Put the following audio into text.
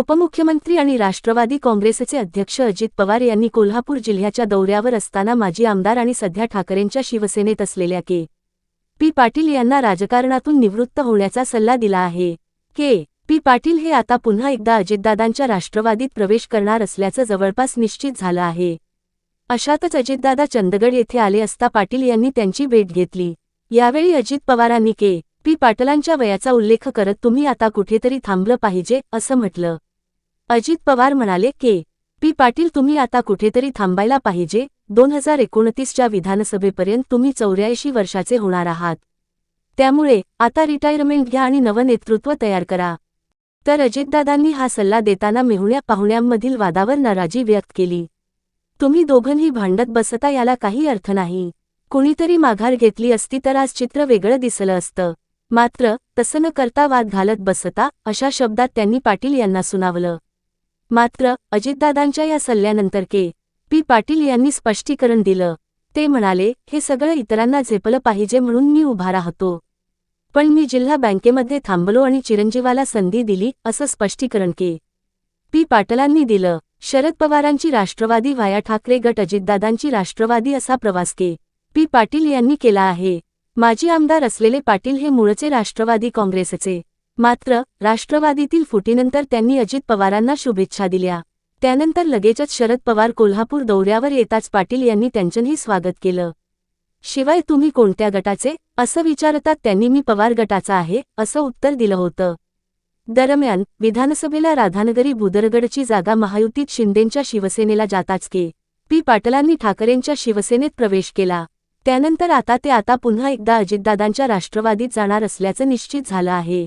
उपमुख्यमंत्री आणि राष्ट्रवादी काँग्रेसचे अध्यक्ष अजित पवार यांनी कोल्हापूर जिल्ह्याच्या दौऱ्यावर असताना माजी आमदार आणि सध्या ठाकरेंच्या शिवसेनेत असलेल्या के. पी. पाटील यांना राजकारणातून निवृत्त होण्याचा सल्ला दिला आहे. के. पी. पाटील हे आता पुन्हा एकदा अजितदादांच्या राष्ट्रवादीत प्रवेश करणार असल्याचं जवळपास निश्चित झालं आहे. अशातच अजितदादा चंदगड येथे आले असता पाटील यांनी त्यांची भेट घेतली. यावेळी अजित पवारांनी के. पी. पाटलांच्या वयाचा उल्लेख करत तुम्ही आता कुठेतरी थांबलं पाहिजे असं म्हटलं. अजित पवार म्हणाले के. पी. पाटील तुम्ही आता कुठेतरी थांबायला पाहिजे. दोन हजार एकोणतीसच्या विधानसभेपर्यंत तुम्ही चौऱ्याऐंशी वर्षाचे होणार आहात. त्यामुळे आता रिटायरमेंट घ्या आणि नवं नेतृत्व तयार करा. तर अजितदादांनी हा सल्ला देताना मेहुण्या पाहुण्यांमधील वादावर नाराजी व्यक्त केली. तुम्ही दोघंही भांडत बसता याला काही अर्थ नाही. कुणीतरी माघार घेतली असती तर आज चित्र वेगळं दिसलं असतं. मात्र तसं न करता वाद घालत बसता अशा शब्दात त्यांनी पाटील यांना सुनावलं. मात्र अजितदादांच्या या सल्ल्यानंतर के. पी. पाटील यांनी स्पष्टीकरण दिलं. ते म्हणाले हे सगळं इतरांना झेपलं पाहिजे म्हणून मी उभा राहतो. पण मी जिल्हा बँकेमध्ये थांबलो आणि चिरंजीवाला संधी दिली असं स्पष्टीकरण के. पी. पाटलांनी दिलं. शरद पवारांची राष्ट्रवादी वाया ठाकरे गट अजितदादांची राष्ट्रवादी असा प्रवास के. पी. पाटील यांनी केला आहे. माजी आमदार असलेले पाटील हे मूळचे राष्ट्रवादी काँग्रेसचे. मात्र राष्ट्रवादीतील फुटीनंतर त्यांनी अजित पवारांना शुभेच्छा दिल्या. त्यानंतर लगेचच शरद पवार कोल्हापूर दौऱ्यावर येताच पाटील यांनी त्यांचंही स्वागत केलं. शिवाय तुम्ही कोणत्या गटाचे? असं विचारतात त्यांनी मी पवार गटाचा आहे असं उत्तर दिलं होतं. दरम्यान विधानसभेला राधानगरी भुदरगडची जागा महायुतीत शिंदेंच्या शिवसेनेला जाताच के. पी. पाटलांनी ठाकरेंच्या शिवसेनेत प्रवेश केला. त्यानंतर आता ते आता पुन्हा एकदा अजितदादांच्या राष्ट्रवादीत जाणार असल्याचं निश्चित झालं आहे.